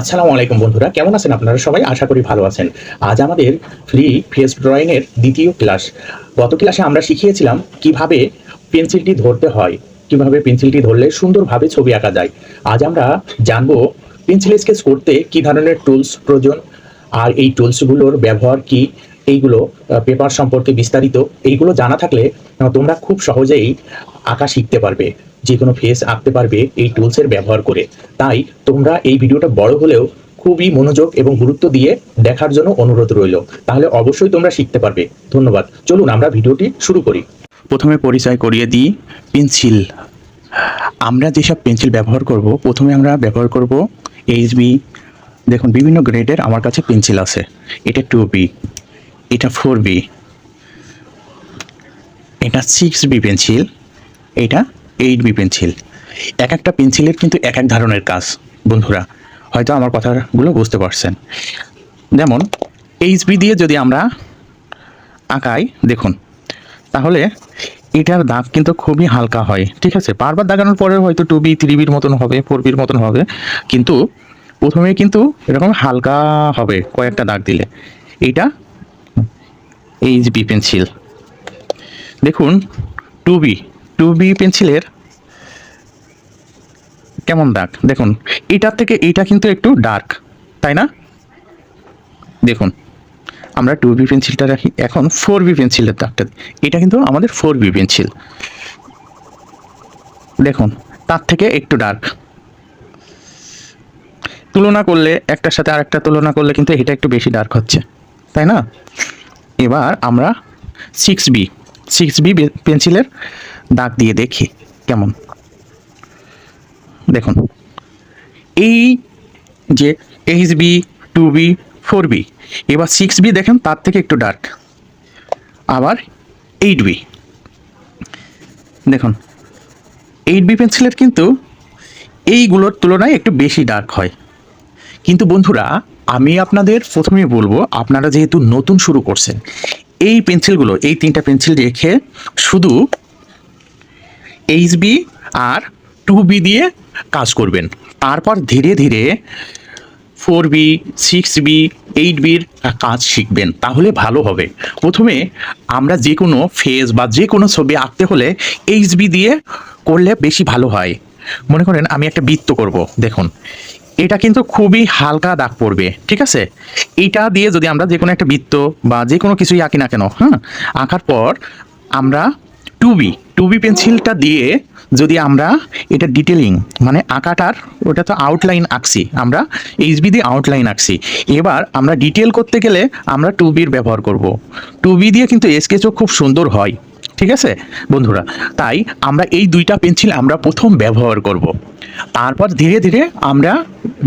আসসালামু আলাইকুম বন্ধুরা, কেমন আছেন আপনারা সবাই? আশা করি ভালো আছেন। আজ আমাদের ফ্রি ফেস ড্রয়িং এর দ্বিতীয় ক্লাস। গত ক্লাসে আমরা শিখিয়েছিলাম কীভাবে পেন্সিলটি ধরতে হয়, কীভাবে পেন্সিলটি ধরলে সুন্দরভাবে ছবি আঁকা যায়। আজ আমরা জানব পেন্সিল স্কেচ করতে কি ধরনের টুলস প্রয়োজন, আর এই টুলসগুলোর ব্যবহার কি, এইগুলো পেপার সম্পর্কে বিস্তারিত, এইগুলো জানা থাকলে তোমরা খুব সহজেই আঁকা শিখতে পারবে। যে কোনো ফেস আঁকতে পারবে এই টুলসের ব্যবহার করে। তাই তোমরা এই ভিডিওটা বড় হলেও খুবই মনোযোগ এবং গুরুত্ব দিয়ে দেখার জন্য অনুরোধ রইল। তাহলে অবশ্যই তোমরা শিখতে পারবে। ধন্যবাদ। চলুন আমরা ভিডিওটি শুরু করি। প্রথমে পরিচয় করিয়ে দিই পেন্সিল আমরা যেসব পেন্সিল ব্যবহার করব, প্রথমে আমরা ব্যবহার করব এইচবি দেখুন, বিভিন্ন গ্রেডের আমার কাছে পেন্সিল আছে। এটা টু বি এটা ফোর বি এটা সিক্স বি পেন্সিল এটা এইট বি পেন্সিল। এক একটা পেন্সিলের কিন্তু এক এক ধরনের কাজ, বন্ধুরা। হয়তো আমার কথাগুলো বুঝতে পারছেন। যেমন এইচবি দিয়ে যদি আমরা আঁকাই, দেখুন, তাহলে এটার দাগ কিন্তু খুবই হালকা হয়, ঠিক আছে? বারবার দাগানোর পরে হয়তো টু বি থ্রি বির মতন হবে ফোর বির মতন হবে, কিন্তু প্রথমে কিন্তু এরকম হালকা হবে কয়েকটা দাগ দিলে। এইটা এইচ বি পেন্সিল। দেখুন টু বি টু বি পেন্সিলের কেমন দাগ? দেখুন এটার থেকে এটা কিন্তু একটু ডার্ক, তাই না? দেখুন, আমরা টু বি পেন্সিলটা রাখি, এখন ফোর বি পেন্সিলের দাগটা। এটা কিন্তু আমাদের ফোর বি পেন্সিল। দেখুন, তার থেকে একটু ডার্ক। তুলনা করলে, একটার সাথে আরেকটা তুলনা করলে কিন্তু এটা একটু বেশি ডার্ক হচ্ছে, তাই না? এবার আমরা সিক্স বি সিক্স বি পেন্সিলের দাগ দিয়ে দেখি, কেমন? দেখুন, এই যে H B two B four B এবার সিক্স বি দেখেন, তার থেকে একটু ডার্ক আবার এইট বি দেখুন এইট বি পেন্সিলের কিন্তু এইগুলোর তুলনায় একটু বেশি ডার্ক হয়। কিন্তু বন্ধুরা, আমি আপনাদের প্রথমেই বলব, আপনারা যেহেতু নতুন শুরু করছেন, এই পেন্সিলগুলো এই তিনটা পেন্সিল রেখে শুধু এইচ বি আর টু বি দিয়ে কাজ করবেন। তারপর ধীরে ধীরে four B six B eight বির কাজ শিখবেন, তাহলে ভালো হবে। প্রথমে আমরা যে কোনো ফেস বা যে কোনো ছবি আঁকতে হলে এইচ বি দিয়ে করলে বেশি ভালো হয়। মনে করেন আমি একটা বৃত্ত করব, দেখুন। এটা কিন্তু খুবই হালকা দাগ পড়বে, ঠিক আছে? এইটা দিয়ে যদি আমরা যে কোনো একটা বৃত্ত বা যে কোনো কিছুই আঁকি না কেন হ্যাঁ আঁকার পর আমরা টু বি টু পেন্সিলটা দিয়ে যদি আমরা এটা ডিটেলিং মানে আঁকাটার, ওটা তো আউটলাইন আঁকছি, আমরা এইচবি দিয়ে আউটলাইন আঁকছি। এবার আমরা ডিটেল করতে গেলে আমরা টুবির ব্যবহার করব। টু বি দিয়ে কিন্তু স্কেচও খুব সুন্দর হয়, ঠিক আছে? বন্ধুরা, তাই আমরা এই দুইটা পেন্সিল আমরা প্রথম ব্যবহার করব। তারপর ধীরে ধীরে আমরা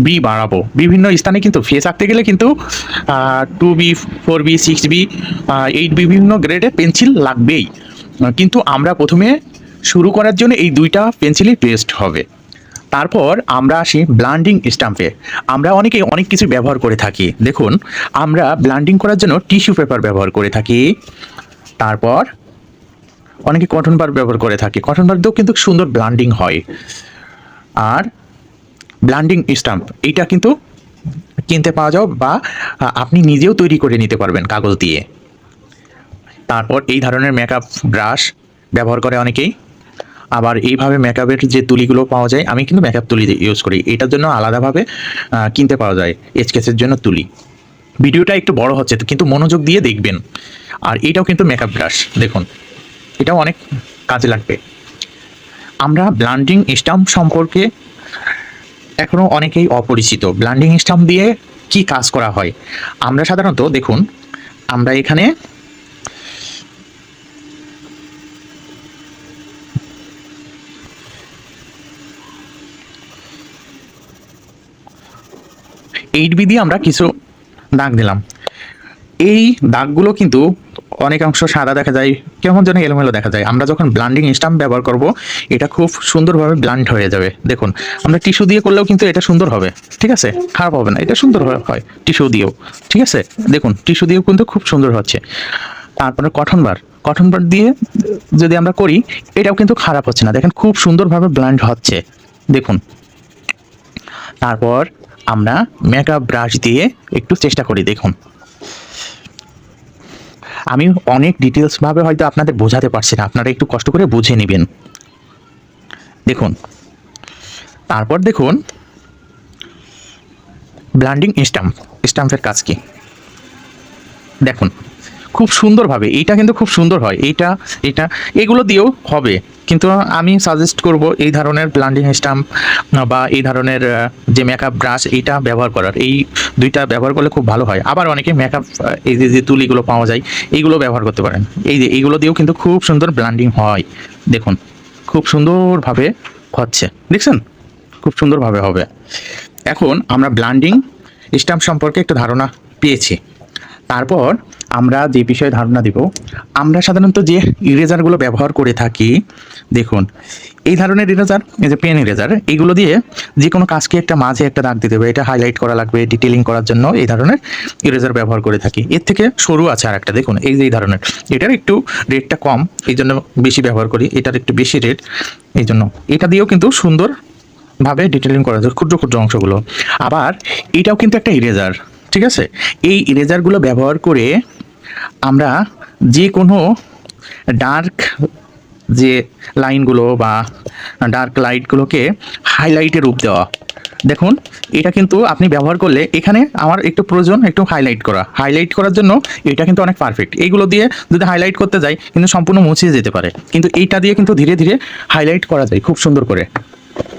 বি বাড়াবো। বিভিন্ন স্থানে কিন্তু ফেস আঁকতে গেলে কিন্তু two B four B six B eight বিভিন্ন গ্রেডের পেন্সিল লাগবেই। কিন্তু আমরা প্রথমে শুরু করার জন্য এই দুইটা পেন্সিলই বেস্ট হবে। তারপর আমরা আসি ব্লান্ডিং স্টাম্পে। আমরা অনেকে অনেক কিছু ব্যবহার করে থাকি। দেখুন, আমরা ব্লান্ডিং করার জন্য টিস্যু পেপার ব্যবহার করে থাকি। তারপর অনেকে কটন বার ব্যবহার করে থাকে। কটন বার দিয়েও কিন্তু সুন্দর ব্লান্ডিং হয়। আর ব্লান্ডিং স্টাম্প, এইটা কিন্তু কিনতে পাওয়া যাও বা আপনি নিজেও তৈরি করে নিতে পারবেন কাগজ দিয়ে। তারপর এই ধরনের মেকআপ ব্রাশ ব্যবহার করে অনেকেই। আবার এইভাবে মেকআপের যে তুলিগুলো পাওয়া যায়, আমি কিন্তু মেকআপ তুলি ইউজ করি। এটার জন্য আলাদাভাবে কিনতে পাওয়া যায় স্কেচের জন্য তুলি। ভিডিওটা একটু বড় হচ্ছে, কিন্তু মনোযোগ দিয়ে দেখবেন। আর এটাও কিন্তু মেকআপ ব্রাশ দেখুন। এটাও অনেক কাজে লাগবে। আমরা ব্লান্ডিং স্টাম্প সম্পর্কে এখনও অনেকেই অপরিচিত। ব্লান্ডিং স্টাম্প দিয়ে কি কাজ করা হয়? আমরা সাধারণত, দেখুন, আমরা এখানে এইট বি দিয়ে আমরা কিছু দাগ দিলাম। এই দাগগুলো কিন্তু অনেকাংশ সাদা দেখা যায়, কেমন যেন এলোমেলো দেখা যায়। আমরা যখন ব্লান্ডিং স্টাম্প ব্যবহার করব, এটা খুব সুন্দরভাবে ব্লান্ড হয়ে যাবে। দেখুন, আমরা টিস্যু দিয়ে করলেও কিন্তু এটা সুন্দর হবে, ঠিক আছে? খারাপ হবে না, এটা সুন্দর হয়- টিস্যু দিয়েও, ঠিক আছে? দেখুন টিস্যু দিয়েও কিন্তু খুব সুন্দর হচ্ছে। তারপরে কটন বার কটন বার দিয়ে যদি আমরা করি, এটাও কিন্তু খারাপ হচ্ছে না। দেখেন, খুব সুন্দরভাবে ব্লান্ড হচ্ছে। দেখুন, তারপর আমরা মেকআপ ব্রাশ দিয়ে একটু চেষ্টা করি, দেখুন। আমি অনেক ডিটেলসভাবে হয়তো আপনাদের বোঝাতে পারছি না, আপনারা একটু কষ্ট করে বুঝে নেবেন। দেখুন, তারপর দেখুন ব্লান্ডিং স্টাম্প স্টাম্পের কাজ কি? দেখুন, খুব সুন্দরভাবে, এইটা কিন্তু খুব সুন্দর হয়, এইটা, এটা, এগুলো দিয়েও হবে। কিন্তু আমি সাজেস্ট করব এই ধরনের ব্লান্ডিং স্টাম্প বা এই ধরনের যে মেকআপ ব্রাশ এইটা ব্যবহার করার। এই দুইটা ব্যবহার করলে খুব ভালো হয়। আবার অনেকে মেকআপ এই যে যে তুলিগুলো পাওয়া যায়, এইগুলো ব্যবহার করতে পারেন। এই যে, এইগুলো দিয়েও কিন্তু খুব সুন্দর ব্লান্ডিং হয়। দেখুন, খুব সুন্দরভাবে হচ্ছে। দেখছেন? খুব সুন্দরভাবে হবে। এখন আমরা ব্লান্ডিং স্টাম্প সম্পর্কে একটু ধারণা পেয়েছি। তারপর আমরা যে বিষয়ে ধারণা দিব, আমরা সাধারণত যে ইরেজারগুলো ব্যবহার করে থাকি, দেখুন, এই ধরনের ইরেজার এই যে পেন ইরেজার এইগুলো দিয়ে যে কোনো কাজকে একটা মাঝে একটা দাগ দিতে হবে, এটা হাইলাইট করা লাগবে ডিটেলিং করার জন্য এই ধরনের ইরেজার ব্যবহার করে থাকি। এর থেকে সরু আছে আর একটা দেখুন, এই যে এই ধরনের। এটার একটু রেটটা কম, এই জন্য বেশি ব্যবহার করি, এটার একটু বেশি রেট এই জন্য। এটা দিয়েও কিন্তু সুন্দর ভাবে ডিটেলিং করা যায়, ক্ষুদ্র ক্ষুদ্র অংশগুলো। আবার এটাও কিন্তু একটা ইরেজার ঠিক আছে? এই ইরেজারগুলো ব্যবহার করে আমরা যে কোনো ডার্ক যে লাইনগুলো বা ডার্ক লাইটগুলোকে হাইলাইটে রূপ দেওয়া। দেখুন, এটা কিন্তু আপনি ব্যবহার করলে এখানে আমার একটু প্রয়োজন একটু হাইলাইট করা। হাইলাইট করার জন্য এটা কিন্তু অনেক পারফেক্ট এইগুলো দিয়ে যদি হাইলাইট করতে যাই, কিন্তু সম্পূর্ণ মুছিয়ে যেতে পারে। কিন্তু এইটা দিয়ে কিন্তু ধীরে ধীরে হাইলাইট করা যায় খুব সুন্দর করে।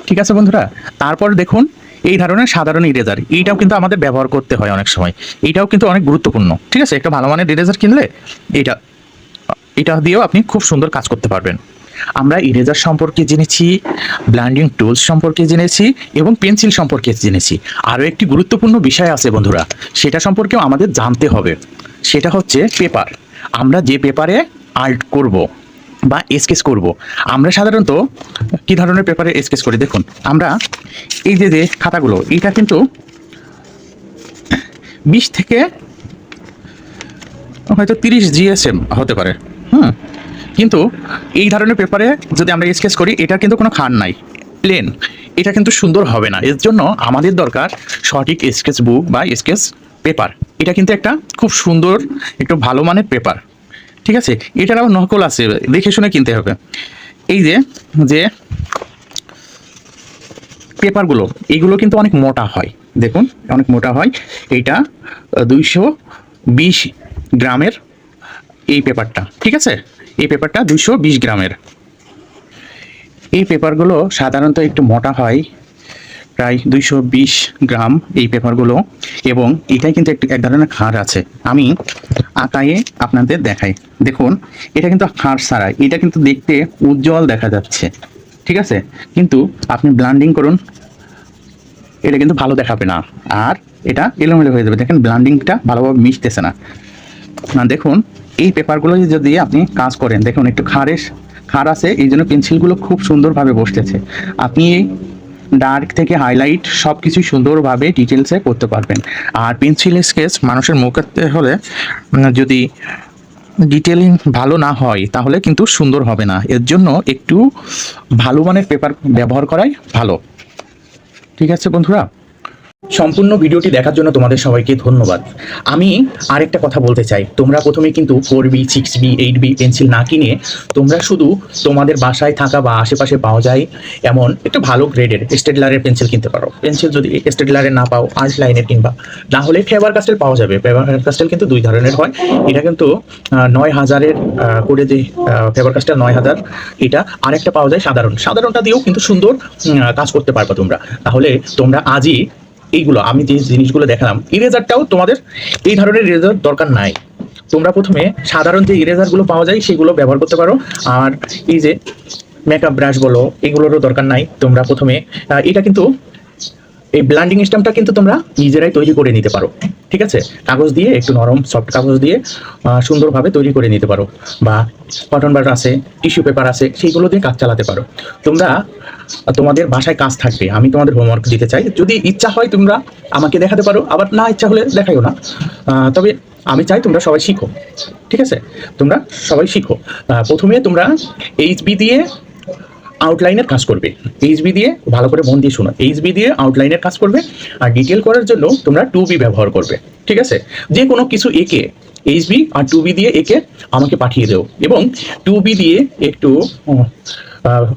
ঠিক আছে বন্ধুরা? তারপর দেখুন এই ধরনের সাধারণ ইরেজার এইটাও কিন্তু আমাদের ব্যবহার করতে হয় অনেক সময়। এইটাও কিন্তু অনেক গুরুত্বপূর্ণ। ঠিক আছে? একটা ভালো মানের ইরেজার কিনলে এটা এটা দিয়েও আপনি খুব সুন্দর কাজ করতে পারবেন। আমরা ইরেজার সম্পর্কে জেনেছি ব্ল্যান্ডিং টুলস সম্পর্কে জেনেছি এবং পেন্সিল সম্পর্কে জেনেছি। আরও একটি গুরুত্বপূর্ণ বিষয় আছে বন্ধুরা, সেটা সম্পর্কেও আমাদের জানতে হবে। সেটা হচ্ছে পেপার আমরা যে পেপারে আর্ট করব বা স্কেচ করব। আমরা সাধারণত কি ধরনের পেপারে স্কেচ করি? দেখুন, আমরা এই যে যে খাতাগুলো, এটা কিন্তু বিশ থেকে হয়তো তিরিশ জিএসএম হতে পারে। হুম, কিন্তু এই ধরনের পেপারে যদি আমরা স্কেচ করি এটা কিন্তু কোনো খান নাই, প্লেন। এটা কিন্তু সুন্দর হবে না। এর জন্য আমাদের দরকার সঠিক স্কেচ বুক বা স্কেচ পেপার। এটা কিন্তু একটা খুব সুন্দর, একটু ভালো মানের পেপার। ঠিক আছে? এটারও নকল আছে, দেখে শুনে কিনতে হবে। এই যে যে পেপারগুলো এইগুলো কিন্তু অনেক মোটা হয়। দেখুন, অনেক মোটা হয়। এইটা দুইশো বিশ গ্রামের এই পেপারটা, ঠিক আছে? এই পেপারটা দুইশো বিশ গ্রামের। এই পেপারগুলো সাধারণত একটু মোটা হয় প্রায় দুইশো বিশ গ্রাম এই পেপারগুলো এবং এটাই কিন্তু একটু এক ধরনের খাড় আছে। আমি আঁকায়ে আপনাদের দেখাই। দেখুন, এটা কিন্তু খাড় ছাড়া এটা কিন্তু দেখতে উজ্জ্বল দেখা যাচ্ছে। ঠিক আছে? কিন্তু আপনি ব্লান্ডিং করুন। এটা কিন্তু ভালো দেখাবে না। আর এটা এলোমেলো হয়ে যাবে। দেখেন, ব্লান্ডিংটা ভালোভাবে মিশতেছে না। দেখুন, এই পেপারগুলো যদি আপনি কাজ করেন, দেখুন, একটু খাড়ের খাড় আছে। এই জন্য পেন্সিলগুলো খুব সুন্দরভাবে বসতেছে। আপনি ডার্ক থেকে হাইলাইট সব কিছু সুন্দরভাবে ডিটেলসে করতে পারবেন। আর পেন্সিল স্কেচ মানুষের মুখাতে হলে যদি ডিটেলিং ভালো না হয়, তাহলে কিন্তু সুন্দর হবে না। এর জন্য একটু ভালো মানের পেপার ব্যবহার করাই ভালো। ঠিক আছে বন্ধুরা? সম্পূর্ণ ভিডিওটি দেখার জন্য তোমাদের সবাইকে ধন্যবাদ। আমি আরেকটা কথা বলতে চাই। তোমরা প্রথমে কিন্তু four B six B eight B pencil না কিনে তোমরা শুধু তোমাদের বাসায় থাকা বা আশেপাশে পাওয়া যায় এমন একটু ভালো গ্রেডের স্টেডলারের পেন্সিল কিনতে পারো। পেন্সিল যদি স্টেডলারের না পাও আর্ট লাইনের কিনবা, না হলে ফেভার কাস্টেল পাওয়া যাবে। ফেভার কাস্টেল কিন্তু দুই ধরনের হয়। এটা কিন্তু নয় হাজারের করে যে ফেভার কাস্টেল নয় হাজার, এটা আরেকটা পাওয়া যায় সাধারণ। সাধারণটা দিয়েও কিন্তু সুন্দর কাজ করতে পারবা তোমরা। তাহলে তোমরা আজই এইগুলো, আমি যে জিনিসগুলো দেখালাম ইরেজারটাও তোমাদের এই ধরনের ইরেজার দরকার নাই। তোমরা প্রথমে সাধারণ যে ইরেজারগুলো পাওয়া যায়, সেগুলো ব্যবহার করতে পারো। আর এই যে মেকআপ ব্রাশ বলো, এগুলোরও দরকার নাই। তোমরা প্রথমে এটা কিন্তু এই ব্লান্ডিং সিস্টেমটা কিন্তু তোমরা নিজেরাই তৈরি করে নিতে পারো, ঠিক আছে? কাগজ দিয়ে, একটু নরম সফট কাগজ দিয়ে সুন্দরভাবে তৈরি করে নিতে পারো। বা কটন বার আছে টিস্যু পেপার আছে, সেইগুলো দিয়ে কাজ চালাতে পারো। তোমরা, তোমাদের বাসায় কাজ থাকবে, আমি তোমাদের হোমওয়ার্ক দিতে চাই। যদি ইচ্ছা হয় তোমরা আমাকে দেখাতে পারো, আবার না ইচ্ছা হলে দেখাইও না। তবে আমি চাই তোমরা সবাই শিখো, ঠিক আছে? তোমরা সবাই শিখো। প্রথমে তোমরা এইচবি দিয়ে আউটলাইনের কাজ করবে। এইচবি দিয়ে ভালো করে মন দিয়ে শোনো। এইচবি দিয়ে আউটলাইনের কাজ করবে আর ডিটেল করার জন্য তোমরা টু বি ব্যবহার করবে। ঠিক আছে? যে কোনো কিছু একে এইচবি আর টু বি দিয়ে একে আমাকে পাঠিয়ে দেও। এবং টু বি দিয়ে একটু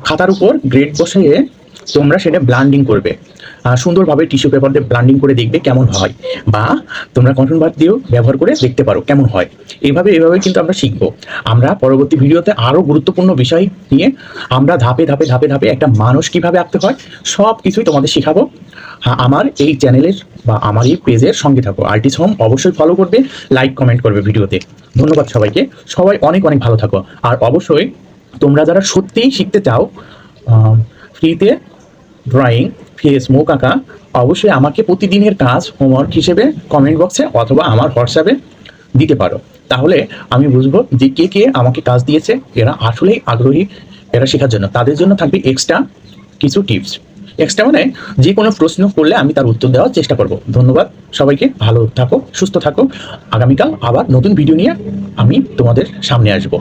খাতার উপর গ্রেড বসিয়ে তোমরা সেটা ব্লান্ডিং করবে। সুন্দরভাবে টিস্যু পেপার দিয়ে ব্লান্ডিং করে দেখবে কেমন হয় বা তোমরা কটন বার দিয়েও ব্যবহার করে দেখতে পারো কেমন হয়। এইভাবে এভাবে কিন্তু আমরা শিখব। আমরা পরবর্তী ভিডিওতে আরও গুরুত্বপূর্ণ বিষয় নিয়ে আমরা ধাপে ধাপে ধাপে ধাপে একটা মানুষ কীভাবে আঁকতে হয় সব কিছুই তোমাদের শেখাবো। হ্যাঁ, আমার এই চ্যানেলের বা আমার এই পেজের সঙ্গে থাকো। আর্টিস্ট হোম অবশ্যই ফলো করবে লাইক কমেন্ট করবে ভিডিওতে। ধন্যবাদ সবাইকে। সবাই অনেক অনেক ভালো থাকো। আর অবশ্যই তোমরা যারা সত্যিই শিখতে চাও ফ্রিতে ড্রয়িং ফেস মুখ আঁকা, অবশ্যই আমাকে প্রতিদিনের কাজ হোমওয়ার্ক হিসেবে কমেন্ট বক্সে অথবা আমার হোয়াটসঅ্যাপে দিতে পারো। তাহলে আমি বুঝব যে কে কে আমাকে কাজ দিয়েছে, এরা আসলেই আগ্রহী, এরা শেখার জন্য। তাদের জন্য থাকবে এক্সট্রা কিছু টিপস এক্সট্রা মানে যে কোনো প্রশ্ন করলে আমি তার উত্তর দেওয়ার চেষ্টা করব। ধন্যবাদ সবাইকে, ভালো থাকো, সুস্থ থাকো। আগামীকাল আবার নতুন ভিডিও নিয়ে আমি তোমাদের সামনে আসব।